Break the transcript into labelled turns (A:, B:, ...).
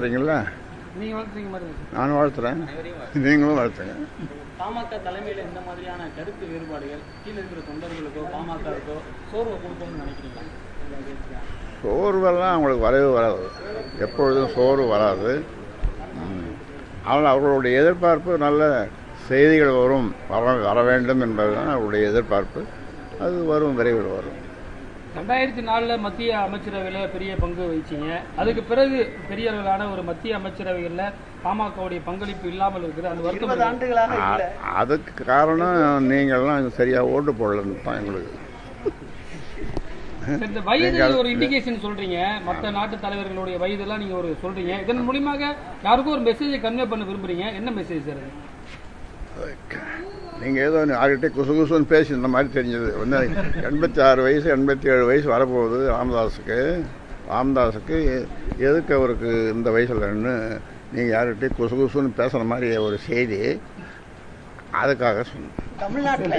A: சரிங்களா
B: நீங்க வளர்த்துறீங்க மாதிரி இருக்கு.
A: நான் வாழ்த்துறேன் நீங்களும் வாழ்த்துங்க
B: பாமக தலைமையில இந்த மாதிரியான கருத்து வேறுபாடுகள் கீழே இருக்கிற தொண்டர்களுக்கோ பாமகவுக்கோ சோர்வை நினைக்கிறீங்களா?
A: சோர்வெல்லாம் அவங்களுக்கு வரவே வராது. எப்பொழுதும் சோர்வு வராது. ஆனால் அவர்களுடைய எதிர்பார்ப்பு நல்ல செய்திகள் வரும் வர வர வேண்டும் என்பதுதான் அவருடைய எதிர்பார்ப்பு. அது வரும் விரைவில் வரும்.
B: ரெண்டாயிரத்தி நாலுல மத்திய அமைச்சரவையில பெரிய பங்கு வகிச்சீங்க. அதுக்கு பிறகு பெரிய அளவிலான ஒரு மத்திய அமைச்சரவைகள்ல பாமகவுடைய பங்களிப்பு இல்லாமல் இருக்குது. அந்த வருத்தம்
A: அ- அதுக்கு காரணம் நீங்கள்லாம் சரியாக ஓட்டு போடலன்னு தான் எங்களுக்கு
B: இந்த வயது ஒரு இண்டிகேஷன் சொல்றீங்க. மற்ற நாட்டு தலைவர்களுடைய வயதெல்லாம் நீங்க ஒரு சொல்றீங்க. இதன் மூலியமாக யாருக்கும் ஒரு மெசேஜை கன்வே பண்ண விரும்புறீங்க? என்ன மெசேஜ் சார் அது?
A: நீங்கள் ஏதோ யார்கிட்ட குசு குசுன்னு பேசி இந்த மாதிரி தெரிஞ்சது. வந்து எண்பத்தி ஆறு வயசு எண்பத்தி ஏழு வயசு வரப்போகுது ராமதாஸுக்கு. ராமதாஸுக்கு எ- எதுக்கு அவருக்கு இந்த வயசுலன்னு நீங்கள் யார்கிட்டயும் குசு குசுன்னு பேசுகிற மாதிரி ஒரு செய்தி. அதுக்காக சொன்னேன்.
C: தமிழ்நாட்டில்